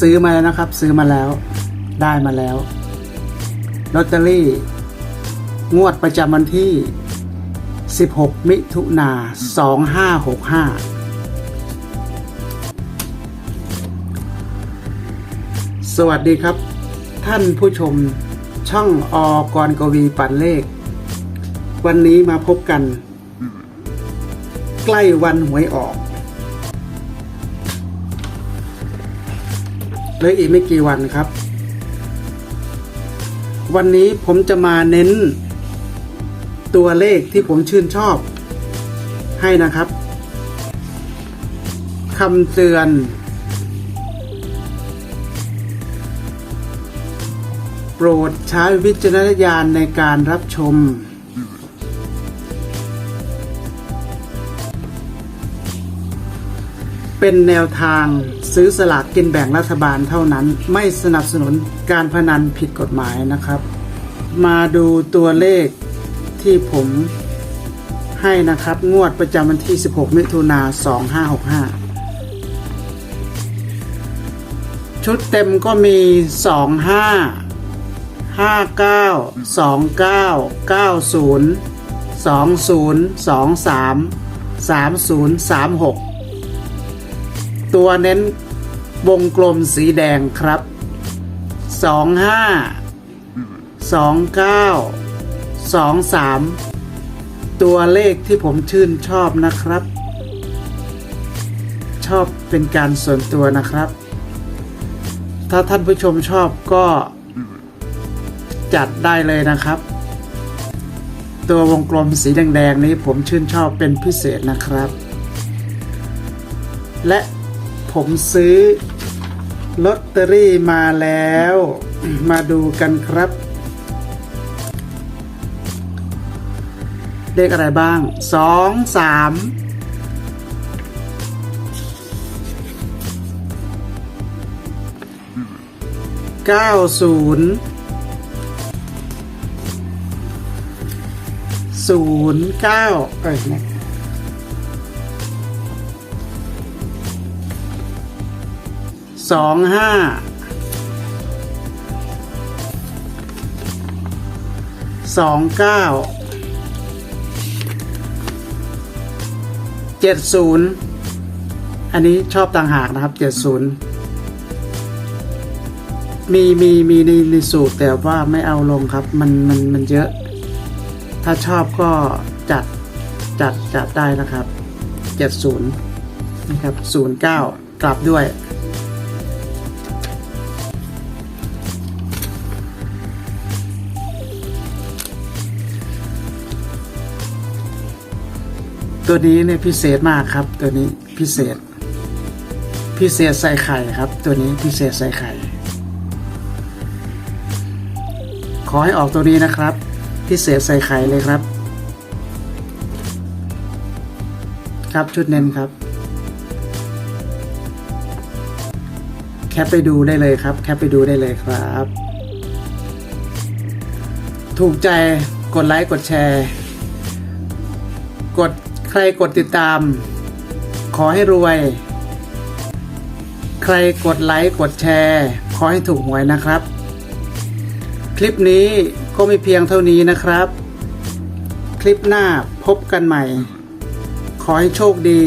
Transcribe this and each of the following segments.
ซื้อมาแล้วนะครับ ซื้อมาแล้ว ได้มาแล้วลอตเตอรี่ งวดประจำวันที่ 16 มิถุนา2565 สวัสดีครับ ท่านผู้ชมช่องอกรกวีปันเลข วันนี้มาพบกัน ใกล้วันหวยออก เหลยอีกไม่กี่วันครับ วันนี้ผมจะมาเน้น ตัวเลขที่ผมชื่นชอบให้นะครับคำเตือน โปรดใช้วิจารณญาณในการรับชม เป็นแนวทางซื้อสลากกินแบ่งรัฐบาลเท่านั้น ไม่สนับสนุนการพนันผิดกฎหมายนะครับ มาดูตัวเลขที่ผมให้นะครับ งวดประจำวันที่ 16 มิถุนา2565 ชุดเต็มก็มี 25 59 29 90 20 23 30 36 ตัวเน้นวงกลมสีแดงครับ 25 29 23 ตัวเลขที่ผมชื่นชอบนะครับ ชอบเป็นการส่วนตัวนะครับ ถ้าท่านผู้ชมชอบก็จัดได้เลยนะครับ ตัววงกลมสีแดงๆนี้ผมชื่นชอบเป็นพิเศษนะครับ และ ผมซื้อลอตเตอรี่มาแล้ว มาดูกันครับ เลขอะไรบ้างสองสามเก้าศูนย์ศูนย์เก้าเอ้ยเนี่ย สองห้าสองเก้าเจ็ดศูนย์อันนี้ชอบต่างหากนะครับเจ็ดศูนย์มีมีมีในในสูตรแต่ว่าไม่เอาลงครับ มันมันมันเยอะ ถ้าชอบก็จัดจัดจัดได้นะครับเจ็ดศูนย์นะครับศูนย์เก้ากลับด้วย ตัวนี้เนี่ยพิเศษมากครับ ตัวนี้พิเศษ พิเศษใส่ไข่ครับ ตัวนี้พิเศษใส่ไข่ ขอให้ออกตัวนี้นะครับ พิเศษใส่ไข่เลยครับ ครับชุดเน้นครับ แคปไปดูได้เลยครับ แคปไปดูได้เลยครับ ถูกใจกดไลค์กดแชร์ กด ใครกดติดตาม ขอให้รวย ใครกดไลค์กดแชร์ ขอให้ถูกหวยนะครับ คลิปนี้ก็ไม่เพียงเท่านี้นะครับ คลิปหน้าพบกันใหม่ ขอให้โชคดี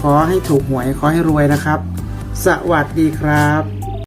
ขอให้ถูกหวย ขอให้รวยนะครับ สวัสดีครับ